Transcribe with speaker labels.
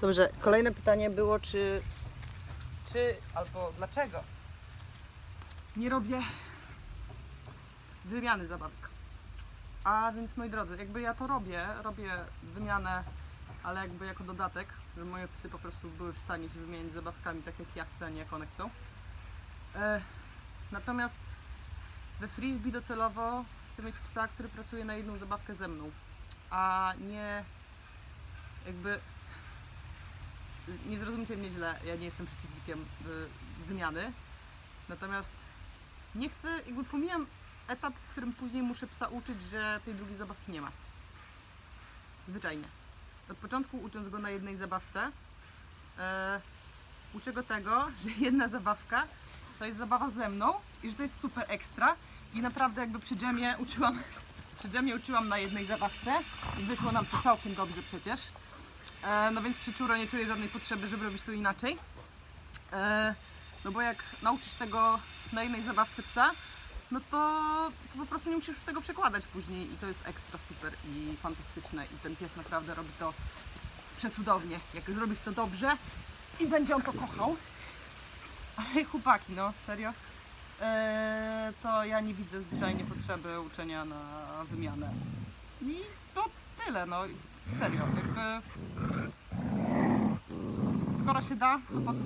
Speaker 1: Dobrze, kolejne pytanie było, czy, czy albo dlaczego nie robię wymiany zabawek. A więc moi drodzy, jakby ja to robię, robię wymianę, ale jakby jako dodatek, że moje psy po prostu były w stanie się wymienić zabawkami tak jak ja chcę, a nie jak one chcą. E, natomiast we frisbee docelowo chcę mieć psa, który pracuje na jedną zabawkę ze mną, a nie jakby nie zrozumcie mnie źle, ja nie jestem przeciwnikiem wymiany. Natomiast nie chcę, jakby pomijam etap, w którym później muszę psa uczyć, że tej drugiej zabawki nie ma. Zwyczajnie. Od początku ucząc go na jednej zabawce, e, uczę go tego, że jedna zabawka to jest zabawa ze mną i że to jest super ekstra. I naprawdę jakby przy dżemie uczyłam, przy dżemie uczyłam na jednej zabawce i wyszło nam to całkiem dobrze przecież. E, no więc przy czuro nie czuję żadnej potrzeby, żeby robić to inaczej. E, no bo jak nauczysz tego na jednej zabawce psa, no to, to po prostu nie musisz już tego przekładać później i to jest ekstra super i fantastyczne i ten pies naprawdę robi to przecudownie. Jak zrobisz to dobrze i będzie on to kochał. Ale chłopaki, no serio, e, to ja nie widzę zwyczajnie potrzeby uczenia na wymianę. I to tyle, no serio, jakby agora te dá a posse